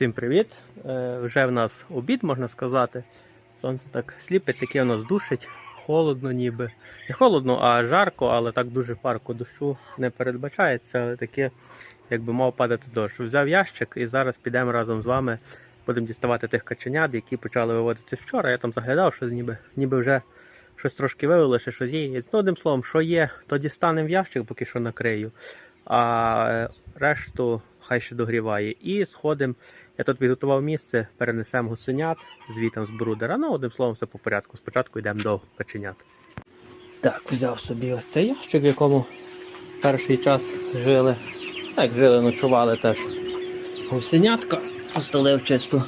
Всім привіт! Е, Вже в нас обід, можна сказати. Сонце так сліпить, таке у нас душить, холодно ніби. Не холодно, а жарко, але так дуже парко дощу не передбачається, але таке, якби мав падати дощ. Взяв ящик і зараз підемо разом з вами. Будемо діставати тих каченят, які почали виводитися вчора. Я там заглядав, що ніби, ніби вже щось трошки вивели, ще щось є. Ну, одним словом, що є, то дістанемо в ящик, поки що накрию. А е, решту хай ще догріває. І сходимо. Я тут підготував місце, перенесемо гусенят, звітом з брудера. Ну, одним словом, все по порядку. Спочатку йдемо до каченят. Так, взяв собі ось цей ящик, в якому перший час жили. Так, жили, ночували теж гусенятка. Постелив чисту,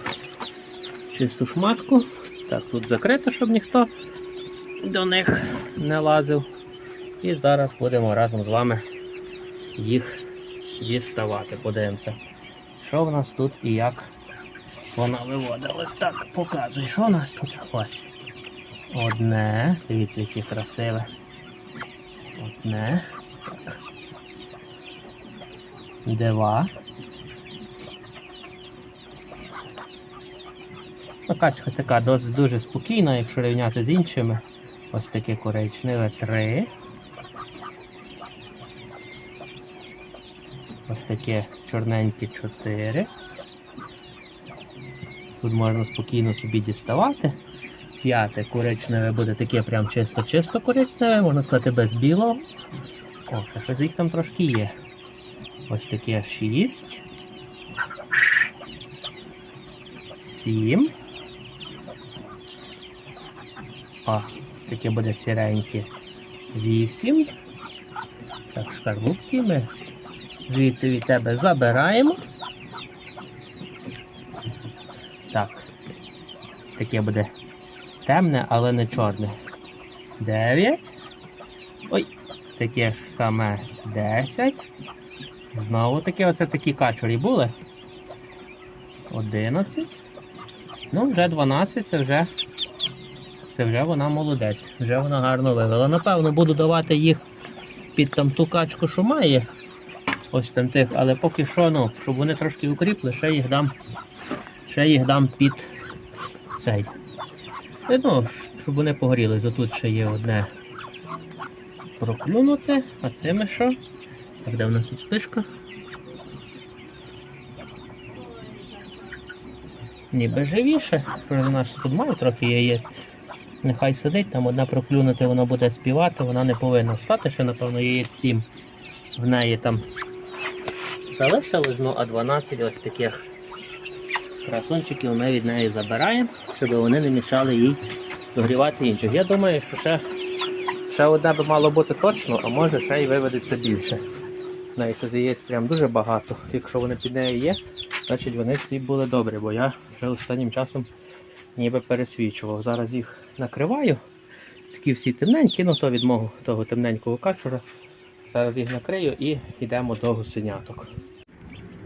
чисту шматку. Так, тут закрито, щоб ніхто до них не лазив. І зараз будемо разом з вами їх діставати. Подивимося, що в нас тут і як вона виводилась. Так, показуй, що у нас тут ось. Одне. Дивіться, які красиве. Одне. Так. Два. Ну, Качка така досить дуже спокійна, якщо рівняти з іншими. Ось таке коричневе. Три. Ось таке чорненьке 4. Тут можна спокійно собі діставати. П'яте коричневе буде таке прям чисто-чисто коричневе, можна сказати, без білого. О, ще щось їх там трошки є. Ось таке 6. 7. О, таке буде сіреньке. 8. Так, шкарлупки ми звідси від тебе забираємо. Так. Таке буде темне, але не чорне. 9. Ой, таке ж саме 10. Знову таке оце такі качурі були. 11. Ну, вже 12, це вже. Це вже вона молодець, вже вона гарно вивела. Напевно, буду давати їх під там ту качку, що має. Ось там тих, але поки що, ну, щоб вони трошки укріпли, ще їх дам. Ще їх дам під цей. І, ну, щоб вони погоріли. Тут ще є одне проклюнуте, а це що? Так, де в нас тут спишка? Ніби живіше, вона ж тут має трохи яєць. Нехай сидить, там одна проклюнути, воно буде співати, вона не повинна встати, ще, напевно, яєць 7 в неї там залишилось, ну а 12 ось таких красунчиків ми від неї забираємо, щоб вони не мішали їй догрівати інших. Я думаю, що ще, ще одне би мало бути точно, а може ще й виведеться більше. Неї щось яєць прям дуже багато. Якщо вони під нею є, значить вони всі були добрі, бо я вже останнім часом ніби пересвічував. Зараз їх накриваю. Такі всі темненькі, ну то від мого того темненького качура. Зараз їх накрию і йдемо до гусеняток.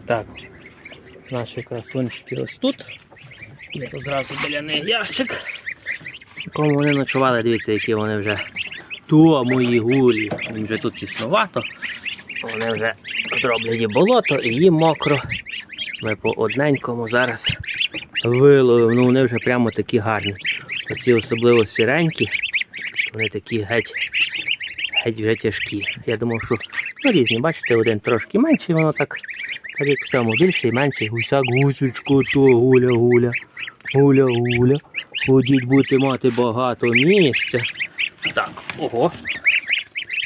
Так, наші красунчики ось тут. Є тут зразу біля них ящик. Якому вони ночували, дивіться, які вони вже то мої гулі. Їм вже тут тіснувато. Вони вже зроблені болото і їм мокро. Ми по одненькому зараз виловимо. Ну вони вже прямо такі гарні. Оці особливо сіренькі, вони такі геть геть вже тяжкі. Я думав, що ну, різні, бачите, один трошки менший, воно так, так як в цьому, більший, менший, гусяк, гусючку, то гуля, гуля, гуля, гуля. Ходіть будете мати багато місця. Так, ого.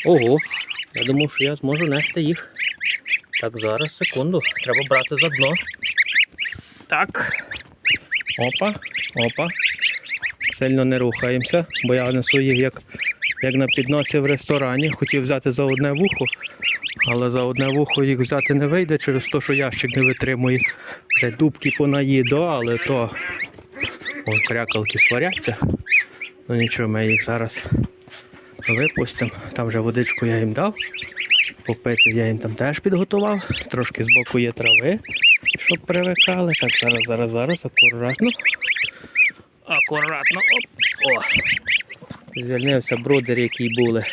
Ого. Я думав, що я зможу нести їх. Так, зараз, секунду. Треба брати за дно. Так. Опа, опа. Сильно не рухаємося, бо я несу їх як як на підносі в ресторані. Хотів взяти за одне вухо, але за одне вухо їх взяти не вийде через те, що ящик не витримує. Вже дубки понаїдали, то Ой, крякалки сваряться. Ну нічого, ми їх зараз випустимо. Там вже водичку я їм дав. Попити я їм там теж підготував. Трошки збоку є трави, щоб привикали. Так, зараз, зараз, зараз, акуратно. Акуратно. Оп. О. Звільнився брудер, який були.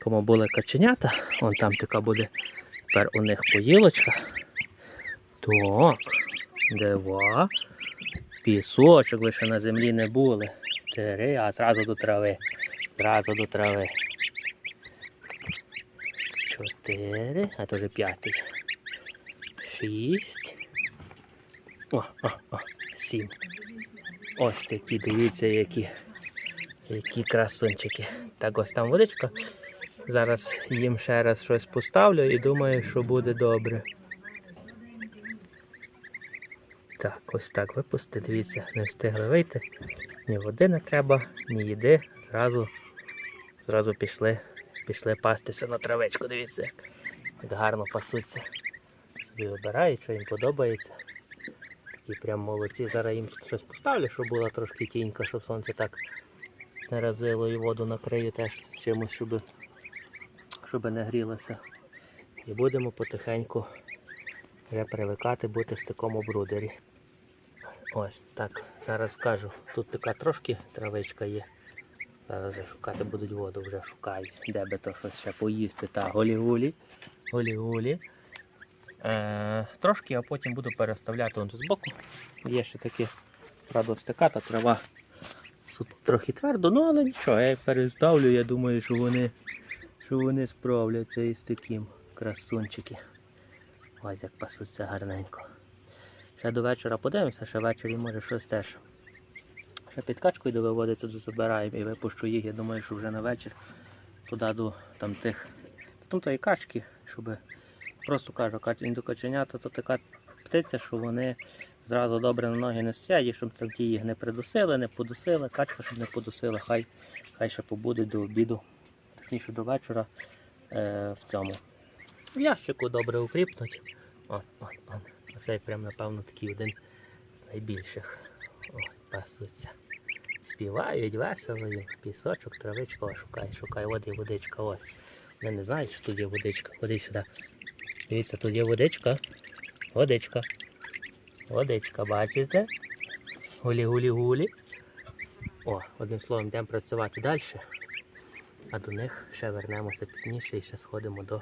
Кому були каченята. Вон там така буде тепер у них поїлочка. Так. Два. Пісочок, ви ще на землі не були. Три, а зразу до трави. Зразу до трави. Чотири, а то вже п'ятий. Шість. О, о, о, сім. Ось такі, дивіться, які, які красунчики. Так, ось там водичка. Зараз їм ще раз щось поставлю і думаю, що буде добре. Так, ось так випусти, дивіться, не встигли вийти. Ні води не треба, ні їди. Зразу, зразу пішли, пішли пастися на травичку, дивіться, як, як гарно пасуться. Собі вибирають, що їм подобається. Такі прям молодці. Зараз їм щось поставлю, щоб була трошки тінька, щоб сонце так не разило і воду накрию теж чимось, щоб, щоб не грілося. І будемо потихеньку вже привикати бути в такому брудері. Ось так. Зараз скажу. Тут така трошки травичка є. Зараз вже шукати будуть воду, вже шукають. Де би то щось ще поїсти. Та голі-гулі. Голі-гулі. Е, трошки, а потім буду переставляти вон тут збоку. Є ще такі, правда, стиката трава. Тут трохи твердо, ну але нічого, я їх переставлю, я думаю, що вони, що вони справляться із таким красунчики. Ось як пасуться гарненько. Ще до вечора подивимося, ще ввечері може щось теж. Ще під качкою довиводиться, забираємо і випущу їх. Я думаю, що вже на вечір туди до там тих. Там тої качки, щоб просто кажу, кач- індокаченята, то така птиця, що вони зразу добре на ноги не стоять, щоб там ті їх не придусили, не подусили, качка, щоб не подусила, хай, хай ще побуде до обіду, точніше до вечора е, в цьому. В ящику добре укріпнуть. От, от, от. Оцей прям, напевно, такий один з найбільших. Ой, пасуться. Співають весело, пісочок, травичка, О, шукай, шукай, води, водичка, ось. Вони не знають, що тут є водичка. Ходи сюди. Дивіться, тут є водичка. Водичка. Водичка, бачите? Гулі-гулі-гулі. О, одним словом, йдемо працювати далі. А до них ще вернемося пізніше і ще сходимо до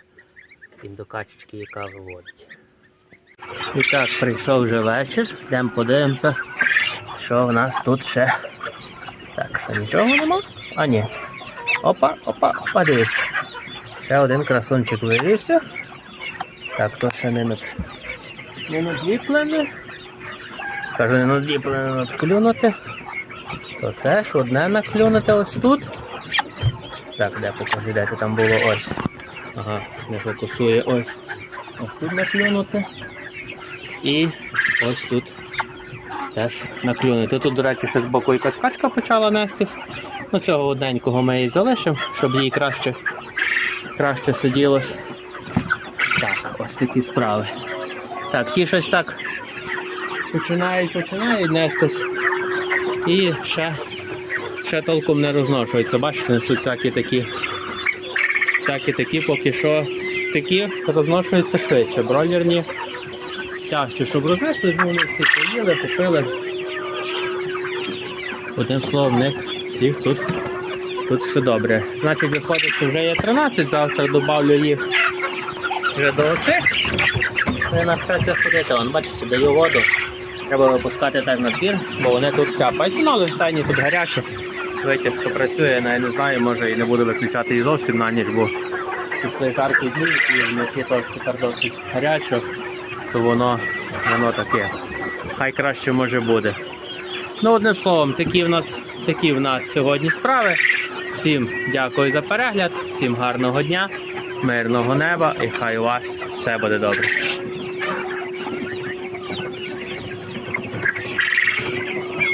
індокачечки, яка виводить. І так, прийшов вже вечір. Йдемо подивимося, що в нас тут ще. Так, що нічого нема? А ні. Опа, опа, опа, дивіться. Ще один красунчик вивівся. Так, то ще не над... Кажу, не надліплене надклюнути. То теж одне наклюнути ось тут. Так, де покажи, де це там було ось. Ага, не фокусує ось. Ось тут наклюнути. І ось тут теж наклюнути. Тут, до речі, ще з боку якась качка почала нестись. Ну цього одненького ми і залишимо, щоб їй краще, краще сиділось. Так, ось такі справи. Так, ті щось так починають, починають нестись. І ще, ще толком не розношуються. Бачите, несуть всякі такі. Всякі такі поки що такі розношуються швидше. Бройлерні тяжче, щоб рознесли, бо вони всі поїли, попили. Одним словом, в них всіх тут, тут все добре. Значить, виходить, що вже є 13, завтра додавлю їх вже до оцих. Вони навчаться ходити. Вон, бачите, даю воду. Треба випускати так на двір, бо вони тут цяпаються, ну але в стайні тут гаряче. Витяжка працює, я не знаю, може і не буду виключати її зовсім на ніч, бо пішли жаркі дні і вночі теж тепер досить гарячо, то воно, воно таке. Хай краще може буде. Ну, одним словом, такі в нас, такі в нас сьогодні справи. Всім дякую за перегляд, всім гарного дня, мирного неба і хай у вас все буде добре.